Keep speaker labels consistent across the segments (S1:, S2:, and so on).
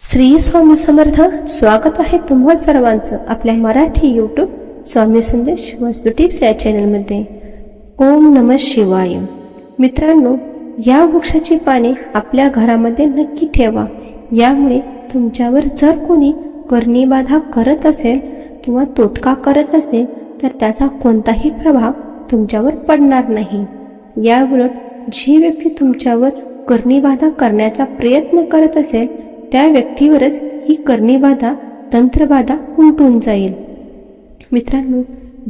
S1: श्री स्वामी समर्थ स्वागत आहे तुम्हा सर्वांचं आपल्या मराठी यूट्यूब स्वामी संदेश वस्तू टिप्स या चॅनलमध्ये ओम नम शिवाय. मित्रांनो या वृक्षाची पाने आपल्या घरामध्ये नक्की ठेवा. यामुळे तुमच्यावर जर कोणी करणी बाधा करत असेल किंवा तोटका करत असेल तर त्याचा कोणताही प्रभाव तुमच्यावर पडणार नाही. याउलट जी व्यक्ती तुमच्यावर कर्णीबाधा करण्याचा प्रयत्न करत असेल त्या व्यक्तीवरच ही करणीबाधा तंत्रबाधा उलटून जाईल. मित्रांनो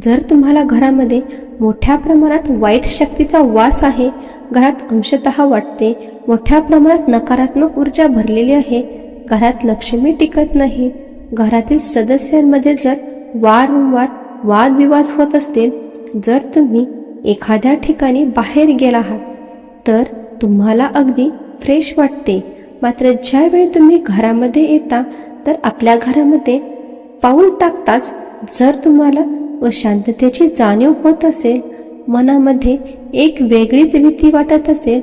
S1: जर तुम्हाला घरामध्ये मोठ्या प्रमाणात वाईट शक्तीचा वास आहे घरात अंशतः वाटते मोठ्या प्रमाणात नकारात्मक ऊर्जा भरलेली आहे घरात लक्ष्मी टिकत नाही घरातील सदस्यांमध्ये जर वारंवार वादविवाद होत असतील जर तुम्ही एखाद्या ठिकाणी बाहेर गेला आहात तर तुम्हाला अगदी फ्रेश वाटते. मात्र ज्यावेळी तुम्ही घरामध्ये येता तर आपल्या घरामध्ये पाऊल टाकताच जर तुम्हाला अशांततेची जाणीव होत असेल मनामध्ये एक वेगळीच भीती वाटत असेल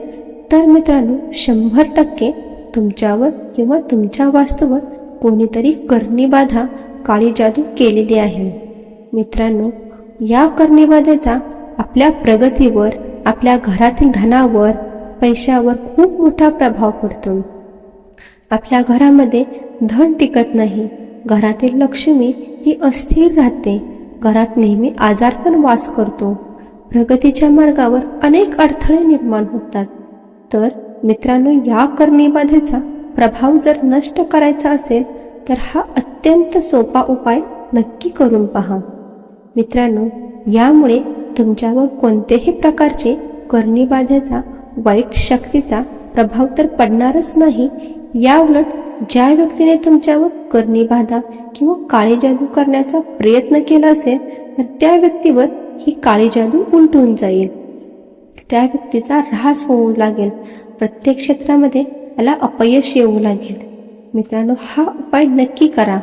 S1: तर मित्रांनो शंभर टक्के तुमच्यावर किंवा तुमच्या वास्तूवर कोणीतरी करणीबाधा काळी जादू केलेली आहे. मित्रांनो या करणीबाधेचा आपल्या प्रगतीवर आपल्या घरातील धनावर पैशावर खूप मोठा प्रभाव पडतो. आपल्या घरामध्ये धन टिकत नाही. घरातील लक्ष्मी ही अस्थिर राहते. घरात नेहमी आजारपण वास करतो. प्रगतीच्या मार्गावर अनेक अडथळे निर्माण होतात. तर मित्रांनो या करणीबाधेचा प्रभाव जर नष्ट करायचा असेल तर हा अत्यंत सोपा उपाय नक्की करून पहा. मित्रांनो यामुळे तुमच्यावर कोणत्याही प्रकारचे करणीबाधेचा वाईट शक्तीचा प्रभाव तर पडणारच नाही. या उलट ज्या व्यक्तीने तुमच्यावर करणीबाधा किंवा काळी जादू करण्याचा प्रयत्न केला असेल तर त्या व्यक्तीवर ही काळी जादू उलटून जाईल. त्या व्यक्तीचा ऱ्हास होऊ लागेल. प्रत्येक क्षेत्रामध्ये याला अपयश येऊ लागेल. मित्रांनो हा उपाय नक्की करा.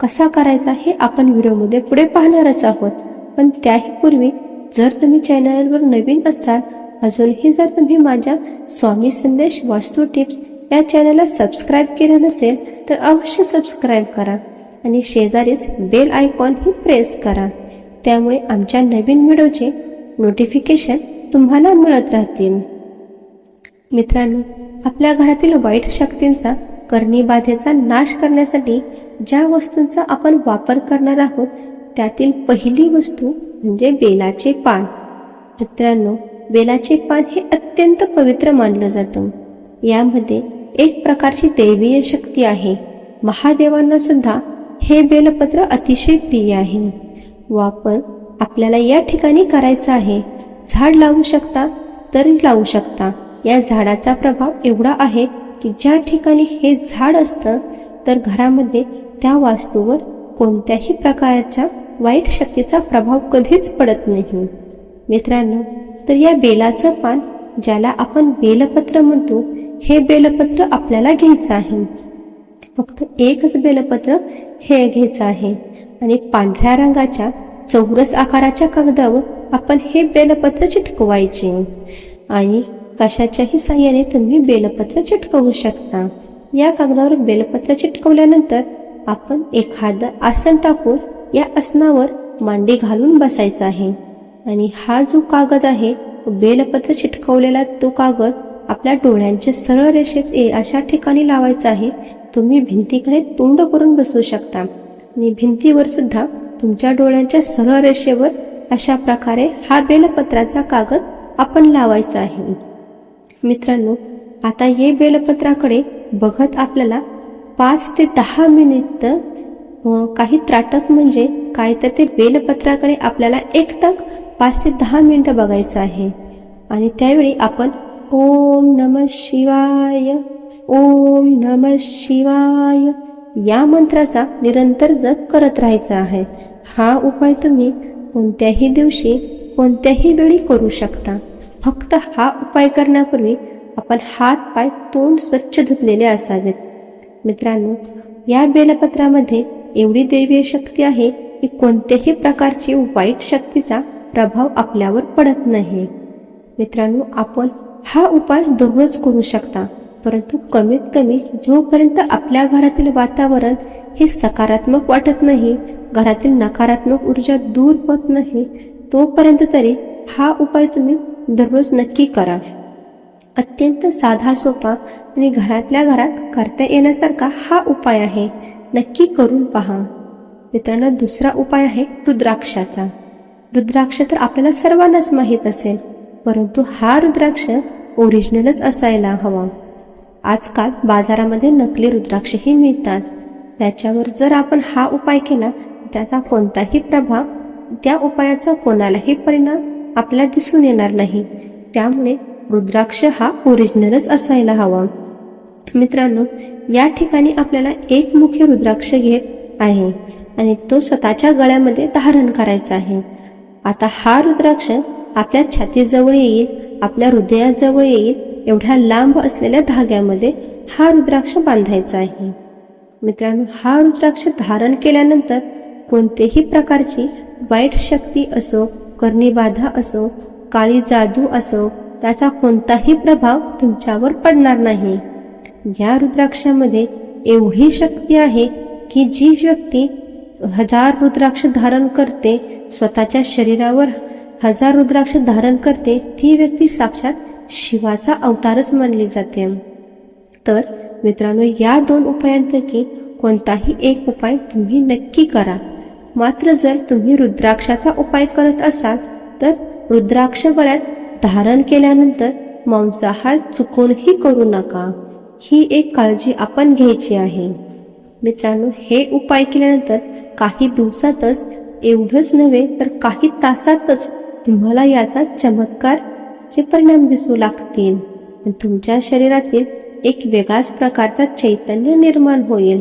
S1: कसा करायचा हे आपण व्हिडिओमध्ये पुढे पाहणारच आहोत. पण त्याही पूर्वी जर तुम्ही चॅनलवर नवीन असाल अजूनही जर तुम्ही माझ्या स्वामी संदेश वास्तू टिप्स या चॅनलला सबस्क्राईब केलं नसेल तर अवश्य सबस्क्राईब करा आणि शेजारीच बेल आयकॉनही प्रेस करा. त्यामुळे आमच्या नवीन व्हिडिओचे नोटिफिकेशन तुम्हाला मिळत राहतील. मित्रांनो आपल्या घरातील वाईट शक्तींचा करणीबाधेचा नाश करण्यासाठी ज्या वस्तूंचा आपण वापर करणार आहोत त्यातील पहिली वस्तू म्हणजे बेलाचे पान. मित्रांनो बेलाचे पान हे अत्यंत पवित्र मानलं जातं. यामध्ये एक प्रकारची दैवीय शक्ती आहे. महादेवांना सुद्धा हे बेलपत्र अतिशय प्रिय आहे. वापर आपल्याला या ठिकाणी करायचा आहे. झाड लावू शकता तरी लावू शकता. या झाडाचा प्रभाव एवढा आहे की ज्या ठिकाणी हे झाड असतं तर घरामध्ये त्या वास्तूवर कोणत्याही प्रकारच्या वाईट शक्तीचा प्रभाव कधीच पडत नाही. मित्रांनो तर या बेलाचं पान ज्याला आपण बेलपत्र म्हणतो हे बेलपत्र आपल्याला घ्यायचं आहे. फक्त एकच बेलपत्र हे घ्यायचं आहे. आणि पांढऱ्या रंगाच्या चौरस आकाराच्या कागदावर आपण हे बेलपत्र चिटकवायचे. आणि कशाच्याही साह्याने तुम्ही बेलपत्र चिटकवू शकता. या कागदावर बेलपत्र चिटकवल्यानंतर आपण एखादं आसन टाकून या आसनावर मांडी घालून बसायचं आहे. आणि हा जो कागद आहे बेलपत्र चिटकवलेला तो कागद आपल्या डोळ्यांच्या सरळ रेषेत ए अशा ठिकाणी लावायचा आहे तुम्ही भिंतीकडे तोंड करून बसू शकता. आणि भिंतीवर सुद्धा तुमच्या डोळ्यांच्या सरळ रेषेवर अशा प्रकारे हा बेलपत्राचा कागद आपण लावायचा आहे. मित्रांनो आता ये बेलपत्राकडे बघत आपल्याला पाच ते दहा मिनिट काही त्राटक म्हणजे काय तर ते बेलपत्राकडे आपल्याला एकटक पाच ते दहा मिनटं बघायचं आहे. आणि त्यावेळी आपण ओम नम शिवाय ओम नम शिवाय या मंत्राचा निरंतर जप करत राहायचा आहे. हा उपाय तुम्ही कोणत्याही दिवशी कोणत्याही वेळी करू शकता. फक्त हा उपाय करण्यापूर्वी आपण हात पाय तोंड स्वच्छ धुतलेले असावेत. मित्रांनो या बेलपत्रामध्ये एवढी दैवीय शक्ती आहे की कोणत्याही प्रकारची वाईट शक्तीचा प्रभाव आपल्यावर पडत नाही. मित्रांनो आपण हा उपाय दररोज करू शकता परंतु कमीत कमी जोपर्यंत आपल्या घरातील वातावरण हे सकारात्मक वाटत नाही घरातील नकारात्मक ऊर्जा दूर होत नाही तोपर्यंत तरी हा उपाय तुम्ही दररोज नक्की करा. अत्यंत साधा सोपा आणि घरातल्या घरात करता येण्यासारखा हा उपाय आहे. नक्की करून पहा. मित्रांनो दुसरा उपाय आहे रुद्राक्षाचा. रुद्राक्ष तर आपल्याला सर्वांनाच माहीत असेल परंतु हा रुद्राक्ष ओरिजिनलच असायला हवा. आजकाल बाजारामध्ये नकली रुद्राक्षही मिळतात. त्याच्यावर जर आपण हा उपाय केला त्याचा कोणताही प्रभाव त्या उपायाचा कोणालाही परिणाम आपल्याला दिसून येणार नाही. त्यामुळे रुद्राक्ष हा ओरिजिनलच असायला हवा. मित्रांनो या ठिकाणी आपल्याला एक मुख्य रुद्राक्ष घेत आहे आणि तो स्वतःच्या गळ्यामध्ये धारण करायचा आहे. आता हा रुद्राक्ष आपल्या छातीजवळ येईल आपल्या हृदयाजवळ येईल एवढ्या लांब असलेल्या धाग्यामध्ये हा रुद्राक्ष बांधायचा आहे. मित्रांनो हा रुद्राक्ष धारण केल्यानंतर कोणतेही प्रकारची वाईट शक्ती असो कर्णीबाधा असो काळी जादू असो त्याचा कोणताही प्रभाव तुमच्यावर पडणार नाही. या रुद्राक्षामध्ये एवढी शक्ती आहे की जी व्यक्ती हजार रुद्राक्ष धारण करते स्वतःच्या शरीरावर हजार रुद्राक्ष धारण करते ती व्यक्ती साक्षात शिवाचा अवतारच मानली जाते. तर मित्रांनो या दोन उपायांपैकी कोणताही एक उपाय तुम्ही नक्की करा. मात्र जर तुम्ही रुद्राक्षाचा उपाय करत असाल तर रुद्राक्ष गळ्यात धारण केल्यानंतर मांसाहार चुकूनही करू नका. ही एक काळजी आपण घ्यायची आहे. मित्रांनो हे उपाय केल्यानंतर काही दिवसातच एवढंच नव्हे तर काही तासातच तुम्हाला याचा चमत्कार चे परिणाम दिसू लागतील. तुमच्या शरीरातील एक वेगळाच प्रकारचा चैतन्य निर्माण होईल.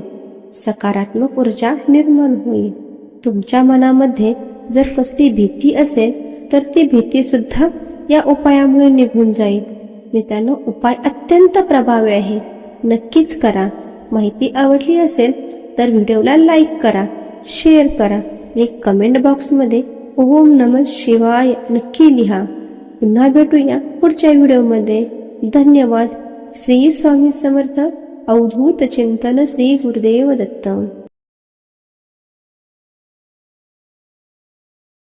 S1: सकारात्मक ऊर्जा निर्माण होईल. तुमच्या मनामध्ये जर कसली भीती असेल तर ती भीती सुद्धा या उपायामुळे निघून जाईल. मित्रांनो उपाय अत्यंत प्रभावी आहे. नक्कीच करा. माहिती आवडली असेल तर व्हिडिओला लाईक करा. शेअर करा. आणि कमेंट बॉक्समध्ये ओम नम शिवाय नक्की लिहा. पुन्हा भेटूया पुढच्या व्हिडिओमध्ये धन्यवाद. श्री स्वामी समर्थ. अवधूत चिंतन श्री गुरुदेव दत्त.